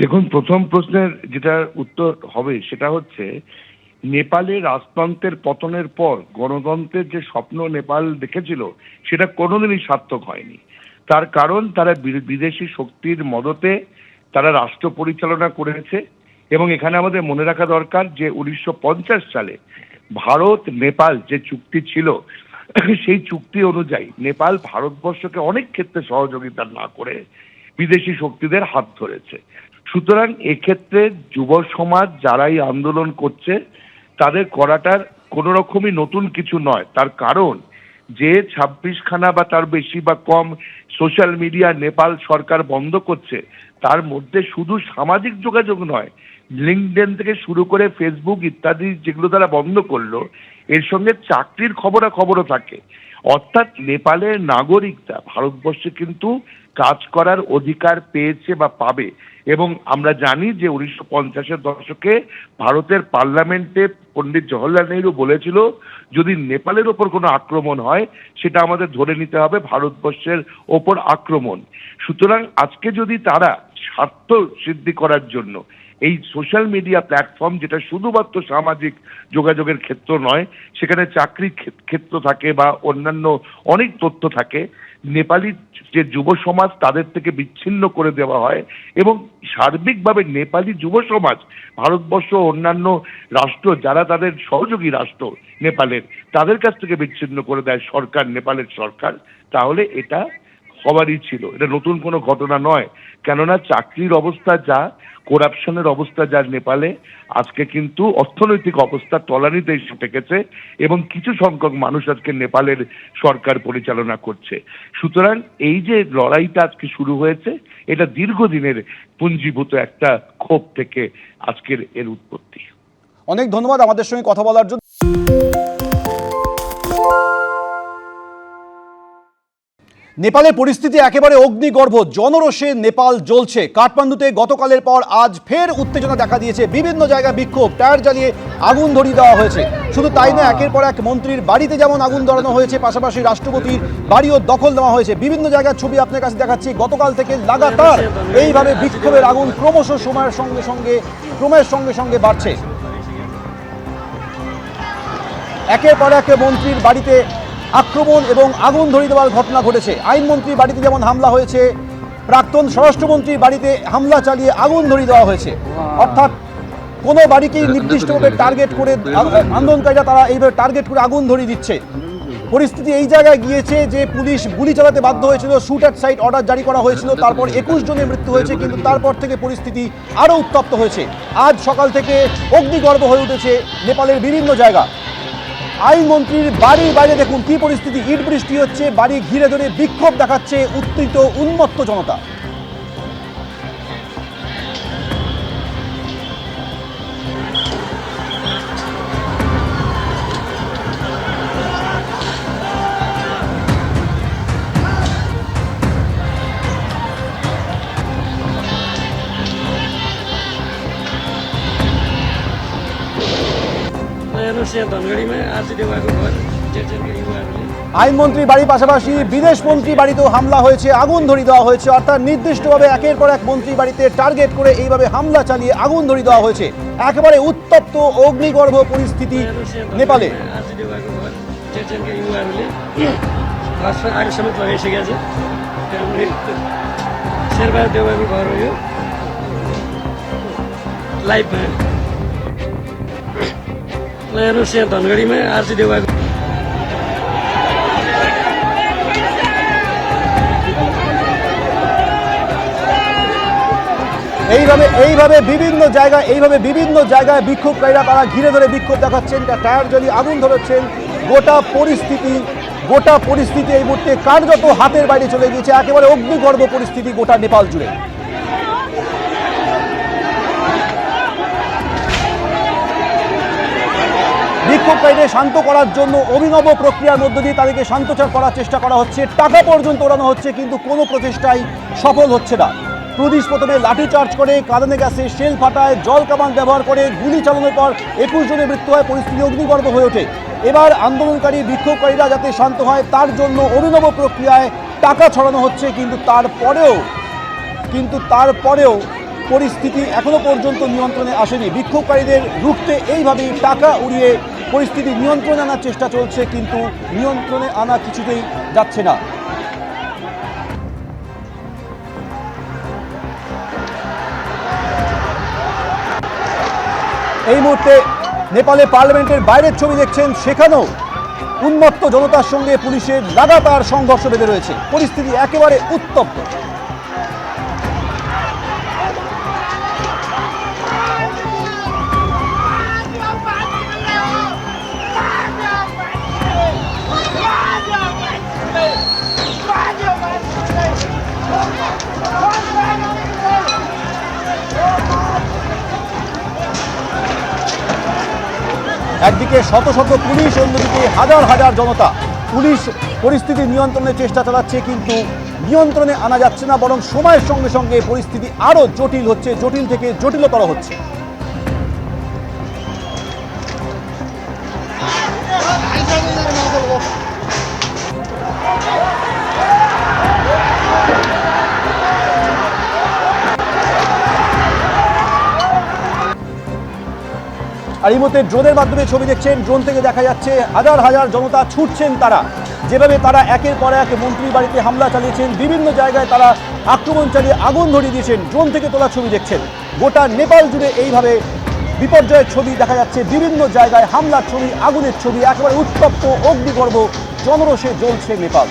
দেখুন, প্রথম প্রশ্নের যেটা উত্তর হবে সেটা হচ্ছে, নেপালে রাজতন্ত্রের পতনের পর গণতন্ত্রের যে স্বপ্ন নেপাল দেখেছিল, সেটা কোনোদিনই সার্থক হয়নি। তার কারণ, তারা বিদেশি শক্তির মদতে তারা রাষ্ট্র পরিচালনা করেছে এবং এখানে আমাদের মনে রাখা দরকার যে উনিশশো পঞ্চাশ সালে ভারত, নেপাল যে চুক্তি ছিল, সেই চুক্তি অনুযায়ী নেপাল ভারতবর্ষকে অনেক ক্ষেত্রে সহযোগিতা না করে বিদেশি শক্তিদের হাত ধরেছে। সুতরাং এক্ষেত্রে যুব সমাজ যারাই আন্দোলন করছে, তাদের করাটার কোনো রকমই নতুন কিছু নয়। তার কারণ, যে ছাব্বিশ খানা বা তার বেশি বা কম সোশ্যাল মিডিয়া, নেপাল সরকার বন্ধ করছে, তার মধ্যে শুধু সামাজিক যোগাযোগ নয় লিঙ্কডেন থেকে শুরু করে ফেসবুক ইত্যাদি যেগুলো তারা বন্ধ করল, এর সঙ্গে চাকরির খবরাখবরও থাকে। অর্থাৎ নেপালের নাগরিকরা ভারতবর্ষে কিন্তু কাজ করার অধিকার পেয়েছে বা পাবে। এবং আমরা জানি যে উনিশশো পঞ্চাশের দশকে ভারতের পার্লামেন্টে পণ্ডিত জওহরলাল নেহরু বলেছিল, যদি নেপালের ওপর কোনো আক্রমণ হয়, সেটা আমাদের ধরে নিতে হবে ভারতবর্ষের ওপর আক্রমণ। সুতরাং আজকে যদি তারা স্বার্থ সিদ্ধি করার জন্য এই সোশ্যাল মিডিয়া প্ল্যাটফর্ম, যেটা শুধুমাত্র সামাজিক যোগাযোগের ক্ষেত্র নয়, সেখানে চাকরির ক্ষেত- ক্ষেত্র থাকে বা অন্যান্য অনেক তথ্য থাকে নেপালি যে যুব সমাজ তাদের থেকে বিচ্ছিন্ন করে দেওয়া হয় এবং সার্বিকভাবে নেপালি যুব সমাজ, ভারতবর্ষ অন্যান্য রাষ্ট্র যারা তাদের সহযোগী রাষ্ট্র নেপালের, তাদের কাছ থেকে বিচ্ছিন্ন করে দেয় সরকার, নেপালের সরকার। তাহলে এটা হবারই ছিল। এটা নতুন কোনো ঘটনা নয়। কেননা চাকরির অবস্থা যা করাপশনের অবস্থা যা নেপালে, আজকে কিন্তু অর্থনৈতিক অবস্থা তলানিতে এসে ঠেকেছে এবং কিছু সংখ্যক মানুষ আজকে নেপালের সরকার পরিচালনা করছে। সুতরাং এই যে লড়াইটা আজকে শুরু হয়েছে, এটা দীর্ঘদিনের পুঞ্জীভূত একটা ক্ষোভ থেকে আজকের এর উৎপত্তি। অনেক ধন্যবাদ আমাদের সঙ্গে কথা বলার জন্য। নেপালের পরিস্থিতি একেবারে অগ্নিগর্ভ, জনরোষে নেপাল জ্বলছে। কাঠমান্ডুতে গতকালের পর আজ ফের উত্তেজনা দেখা দিয়েছে। বিভিন্ন জায়গায় বিক্ষোভ টায়ার জ্বালিয়ে আগুন ধরিয়ে দেওয়া হয়েছে। শুধু তাই নয়, একের পর এক মন্ত্রীর বাড়িতে যেমন আগুন ধরানো হয়েছে, পাশাপাশি রাষ্ট্রপতির বাড়িও দখল নেওয়া হয়েছে। বিভিন্ন জায়গার ছবি আপনার কাছে দেখাচ্ছি। গতকাল থেকে লাগাতার এইভাবে বিক্ষোভের আগুন ক্রমশ সময়ের সঙ্গে সঙ্গে, ক্রমের সঙ্গে সঙ্গে বাড়ছে। একের পর এক মন্ত্রীর বাড়িতে আক্রমণ এবং আগুন ধরিয়ে দেওয়ার ঘটনা ঘটেছে। আইনমন্ত্রীর বাড়িতে যেমন হামলা হয়েছে, প্রাক্তন স্বরাষ্ট্রমন্ত্রীর বাড়িতে হামলা চালিয়ে আগুন ধরিয়ে দেওয়া হয়েছে। অর্থাৎ কোনো বাড়িকেই নির্দিষ্টভাবে টার্গেট করে, আন্দোলনকারীরা তারা এইভাবে টার্গেট করে আগুন ধরিয়ে দিচ্ছে। পরিস্থিতি এই জায়গায় গিয়েছে যে পুলিশ গুলি চালাতে বাধ্য হয়েছিল শুট অ্যাট সাইট অর্ডার জারি করা হয়েছিল, তারপর একুশ জনের মৃত্যু হয়েছে, কিন্তু তারপর থেকে পরিস্থিতি আরও উত্তপ্ত হয়েছে। আজ সকাল থেকে অগ্নিগর্ভ হয়ে উঠেছে নেপালের বিভিন্ন জায়গা। আইনমন্ত্রীর বাড়ির বাইরে দেখুন কি পরিস্থিতি। ইট বৃষ্টি হচ্ছে, বাড়ি ঘিরে ধরে বিক্ষোভ দেখাচ্ছে উত্তেজিত উন্মত্ত জনতা। আইনমন্ত্রী বাড়ির পাশাপাশি বিদেশ মন্ত্রী বাড়িতেও হামলা হয়েছে আগুন ধরিয়ে দেওয়া হয়েছে অর্থাৎ নির্দিষ্টভাবে একের পর এক মন্ত্রী বাড়িতে টার্গেট করে এইভাবে হামলা চালিয়ে আগুন ধরিয়ে দেওয়া হয়েছে। একেবারে উত্তপ্ত অগ্নিগর্ভ পরিস্থিতি নেপালে। এসে গেছে। লাইফ এইভাবে এইভাবে বিভিন্ন জায়গায়, এইভাবে বিভিন্ন জায়গায় বিক্ষোভকারীরা তারা ঘিরে ধরে বিক্ষোভ দেখাচ্ছেন। টায়ার যদি আগুন ধরেছেন, গোটা পরিস্থিতি গোটা পরিস্থিতি এই মুহূর্তে কার্যত হাতের বাইরে চলে গিয়েছে। একেবারে অগ্নিগর্ভ পরিস্থিতি গোটা নেপাল জুড়ে। বিক্ষোভকারীদের শান্ত করার জন্য অভিনব প্রক্রিয়ার মধ্য দিয়ে তাদেরকে শান্তচার করার চেষ্টা করা হচ্ছে। টাকা পর্যন্ত ওড়ানো হচ্ছে, কিন্তু কোনো প্রচেষ্টাই সফল হচ্ছে না। পুলিশ প্রথমে লাঠি চার্জ করে কাঁদানে গ্যাসে শেল ফাটায় জল কামান ব্যবহার করে গুলি চালানোর পর একুশ জনের মৃত্যু হয় পরিস্থিতি অগ্নিগর্ভ হয়ে ওঠে। এবার আন্দোলনকারী বিক্ষোভকারীরা যাতে শান্ত হয়, তার জন্য অভিনব প্রক্রিয়ায় টাকা ছড়ানো হচ্ছে, কিন্তু তারপরেও কিন্তু তারপরেও পরিস্থিতি এখনও পর্যন্ত নিয়ন্ত্রণে আসেনি। বিক্ষোভকারীদের রুখতে এইভাবেই টাকা উড়িয়ে পরিস্থিতি নিয়ন্ত্রণে আনার চেষ্টা চলছে, কিন্তু নিয়ন্ত্রণে আনা কিছুতেই যাচ্ছে না। এই মুহূর্তে নেপালে পার্লামেন্টের বাইরের ছবি দেখছেন, সেখানেও উন্মত্ত জনতার সঙ্গে পুলিশের লাগাতার সংঘর্ষ বেঁধে রয়েছে। পরিস্থিতি একেবারে উত্তপ্ত। একদিকে শত শত পুলিশ, অন্যদিকে হাজার হাজার জনতা। পুলিশ পরিস্থিতি নিয়ন্ত্রণের চেষ্টা চালাচ্ছে, কিন্তু নিয়ন্ত্রণে আনা যাচ্ছে না, বরং সময়ের সঙ্গে সঙ্গে পরিস্থিতি আরও জটিল হচ্ছে, জটিল থেকে জটিলতর হচ্ছে। আর এই মুহূর্তে ড্রোনের মাধ্যমে ছবি দেখছেন, ড্রোন থেকে দেখা যাচ্ছে হাজার হাজার জনতা ছুটছেন তারা। যেভাবে তারা একের পর এক মন্ত্রীর বাড়িতে হামলা চালিয়েছেন, বিভিন্ন জায়গায় তারা আক্রমণ চালিয়ে আগুন ধরিয়ে দিয়েছেন, ড্রোন থেকে তোলা ছবি দেখছেন। গোটা নেপাল জুড়ে এইভাবে বিপর্যয়ের ছবি দেখা যাচ্ছে, বিভিন্ন জায়গায় হামলার ছবি, আগুনের ছবি, একেবারে উত্তপ্ত অগ্নিগর্ভ জনরসে জ্বলছে নেপাল।